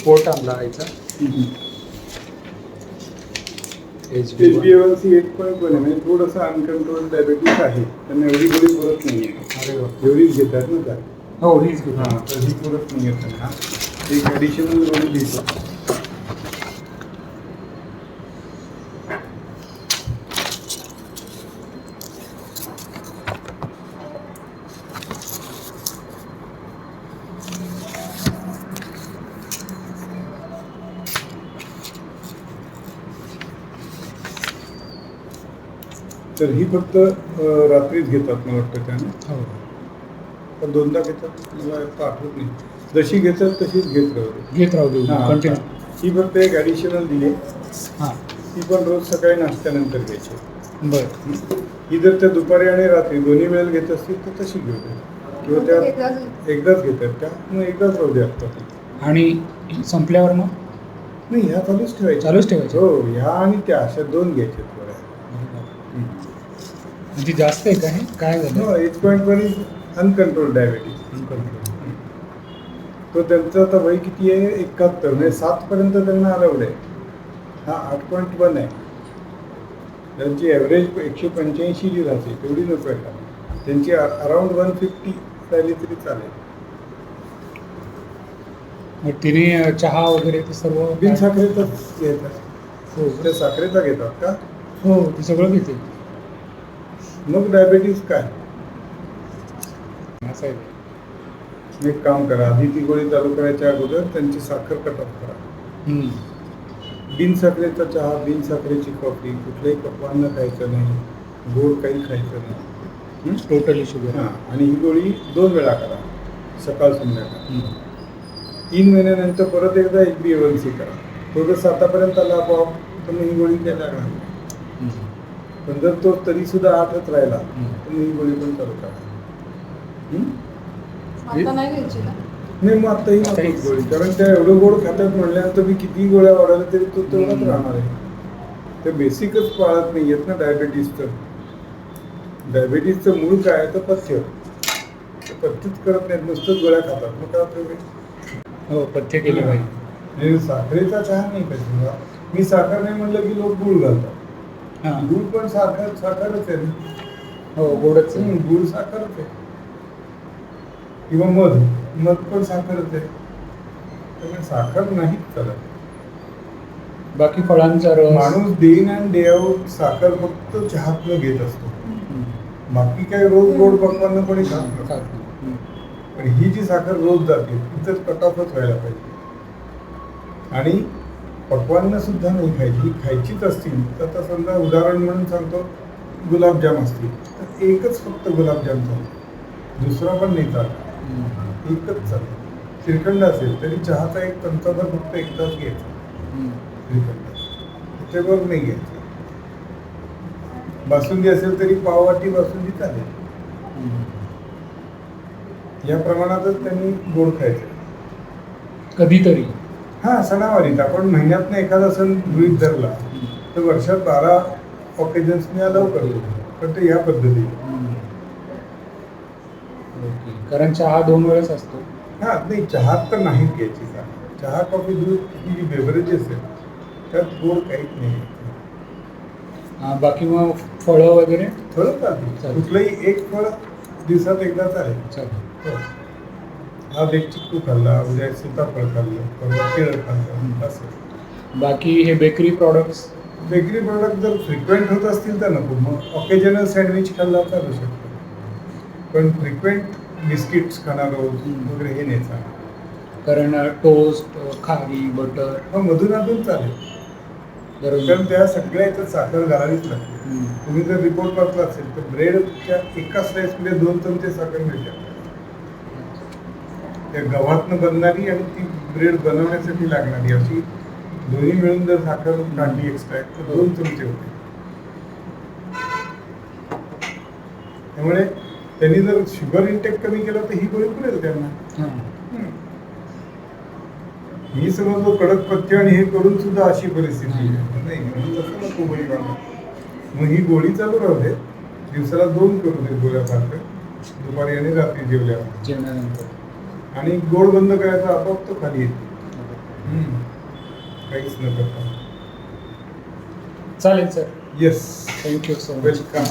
Report आणला आईचा H B C eight point one आहे. म्हणजे थोडंसं अनकंट्रोल डायबेटीस आहे. त्यांना एवढी गोळी पुरत नाही अरे वा. एवढीच घेतात ना त्या. हो हीच घेतो हां तर ही पुरत नाही आहे त्यांना. एक ॲडिशनल गोळी देतो तर ही फक्त रात्रीच घेतात मला वाटतं त्याने. हो. पण दोनदा घेतात मला आता आठवत नाही. जशी घेतात तशीच घेत राहते घेत राहू हां. कंटिन्यू ही फक्त एक ॲडिशनल दिली हां. ती पण रोज सकाळी नाश्त्यानंतर घ्यायची. बरं. ही जर त्या दुपारी आणि रात्री दोन्ही वेळेला घेत असतील तर तशी घेऊ दे किंवा त्या एकदाच घेतात त्या. मग एकदाच राहू दे आता. आणि संपल्यावर मग? नाही ह्या चालूच ठेवायच्या. चालूच ठेवायच्या? हो ह्या आणि त्या अशा दोन घ्यायच्या थोड्या. म्हणजे जास्त आहे का हे? काय झालं? Point one is uncontrol diabetes तो त्यांचा आता वय किती आहे? एकाहत्तर. म्हणजे सात पर्यंत त्यांना अलाउड आहे हा आठ पॉईंट वन आहे. त्यांची ॲव्हरेज एकशे पंच्याऐंशी जी राहते तेवढी नको आहे का त्यांची अराउंड वन फिफ्टी राहिली तरी चालेल. मग तिने चहा वगैरे ते सर्व बिन साखरेचाच घेतात. हो. त्या साखरेचा घेतात का? हो ते सगळं घेते. मग डायबेटीस काय एक काम करा आधी ती गोळी चालू करायच्या अगोदर त्यांची साखर कट ऑफ करा हम्म. बिन साखरेचा चहा बिन साखरेची कॉफी कुठल्याही पक्वान्न खायचं नाही गोड काही खायचं नाही? टोटली शुगर हां आणि ही गोळी दोन वेळा करा सकाळ संध्याकाळ. तीन महिन्यानंतर परत एकदा एक बी एवन सी करा तो जर सातापर्यंत आला आपोआप तर मग ही गोळी द्यायला लागणार. पण जर तो तरी सुद्धा आठच राहिला. तर मग ही गोळी पण करा हं? आता नाही घ्यायची का? नाही मग. नकोच गोळी. कारण त्या एवढं गोड खातात म्हणल्यानंतर मी किती गोळ्या वाढवल्या तरी तो तेवढाच. राहणार आहे. ते बेसिकच पाळत नाही आहेत ना डायबेटीसचं डायबेटीसचं मूळ काय आहे तर पथ्य. ते पथ्यच करत नाहीत नुसतंच गोळ्या खातात. मग काय उपयोग? हो पथ्य केलं पाहिजे. साखरेचा चहा नाही पाहिजे. मी साखर नाही म्हणलं की लोक गुळ घालतात. गुळ पण साखर साखरच आहे ना हो गोडच आहे. गुळ साखरच आहे किंवा मध मध पण साखरच आहे त्यामुळे साखर नाहीच चालत बाकी फळांचा रस माणूस day in and day out साखर फक्त चहातनं घेत असतो हम्म. बाकी काही रोज गोड पकवानं कोणी खात नसतं. खात नाही. हम्म. पण ही जी साखर रोज जाते ती तर कटाफच व्हायला पाहिजे आणि पकवानं सुद्धा नाही खायची. ही खायचीच असतील तर आता समजा उदाहरण म्हणून सांगतो गुलाबजाम असतील. तर एकच फक्त गुलाबजाम चालतो. दुसरा पण नाही चालत. एकच चालतो. श्रीखंड असेल तरी चहाचा एक चमचाभर फक्त एकदाच घ्यायचा. श्रीखंड त्याच्याबरोबर नाही घ्यायचं. बासुंदी असेल तरी पाववाटी बासुंदी चालेल. या प्रमाणातच त्यांनी गोड खायचं. कधीतरी. हा सणावारीत. आपण महिन्यातनं एखादा सण गृहीत धरला तर वर्षात बारा ऑकेजन्सनी अलाव करतो पण ते ह्या पद्धतीने. कारण चहा दोन वेळेस असतो. हा नाही चहा तर नाहीच घ्यायची का चहा कॉफी दूध ही बेवरेजेस आहेत त्यात गोड काहीच नाही. हा, बाकी मग फळं वगैरे? फळं चालते चालते. कुठलंही एक फळ दिवसात एकदा चालेल चालेल. हो. आज एक चिक्कू खाल्ला उद्या सीताफळ खाल्लं परवा केळं खाल्लं असं. बाकी हे बेकरी प्रॉडक्ट्स बेकरी प्रोडक्ट जर फ्रिक्वेंट होत असतील तर नको मग ऑकेजनल सँडविच खाल्ला चालू शकतो. पण फ्रिक्वेंट बिस्किट्स खाणार हम्म. वगैरे हे नाही चालत. कारण टोस्ट खारी बटर मग मधून अधून चालेल. कारण त्या सगळ्या याच्यात साखर घालावीच लागते. तुम्ही जर रिपोर्ट वाचला असेल तर ब्रेडच्या एका स्लाइसमध्ये दोन चमचे साखर मिळते. त्या गव्हातनं बनणारी आणि ती ब्रेड बनवण्यासाठी लागणारी अशी दोन्ही मिळून जर साखर काढली एक्स्ट्रॅक्ट तर दोन चमचे होते. त्यामुळे त्यांनी जर शुगर इंटेक कमी केलं तर ही गोळी पुरेल त्यांना. मी समजलो कडक पथ्य आणि हे करून सुद्धा अशी परिस्थिती आहे. नाही म्हणून नको गोळी. मग ही गोळी चालू राहू दे. दिवसाला दोन करू दे गोळ्या साखर. दुपारी आणि रात्री जेवल्यावर. जेवणानंतर. आणि गोड बंद करायचा आपोआप तो खाली येतो. काहीच न करता. चालेल sir yes thank you so much welcome